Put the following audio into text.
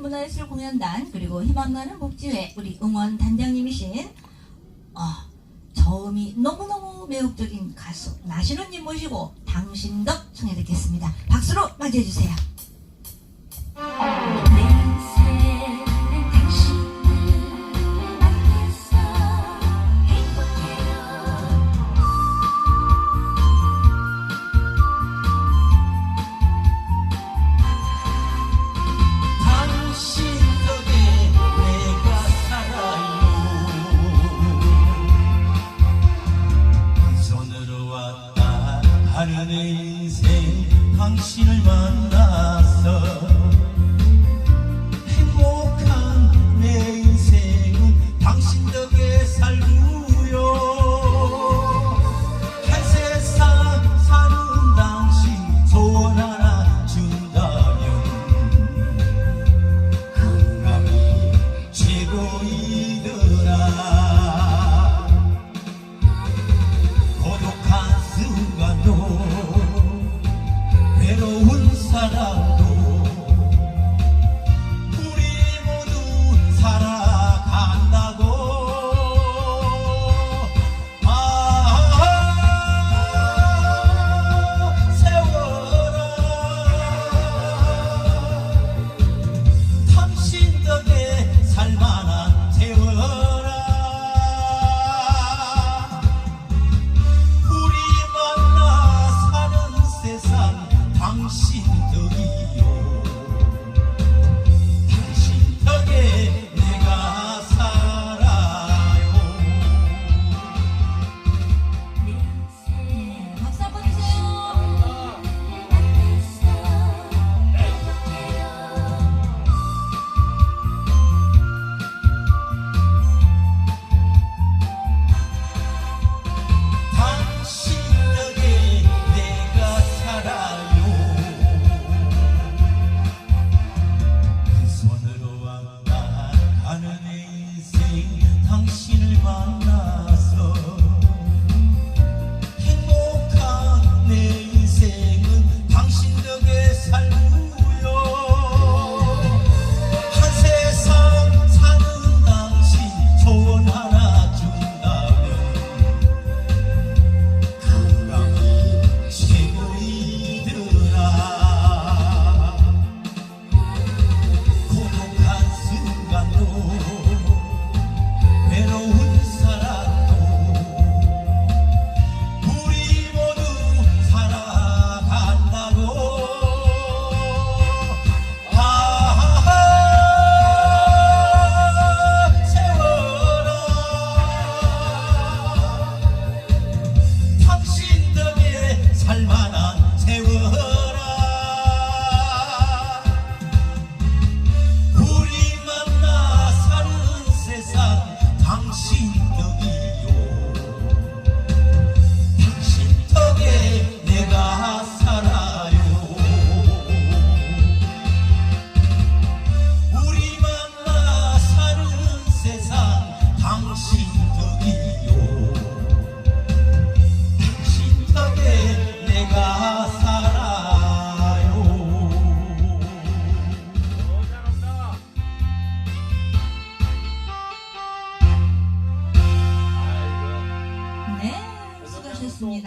문화예술 공연단 그리고 희망나는 복지회 우리 응원 단장님이신 어, 저음이 너무너무 매혹적인 가수 나신호님 모시고 당신 덕 청해 듣겠습니다. 박수로 맞이해 주세요. 내 인생 당신을 만나서 당신을 만나 고맙습니다.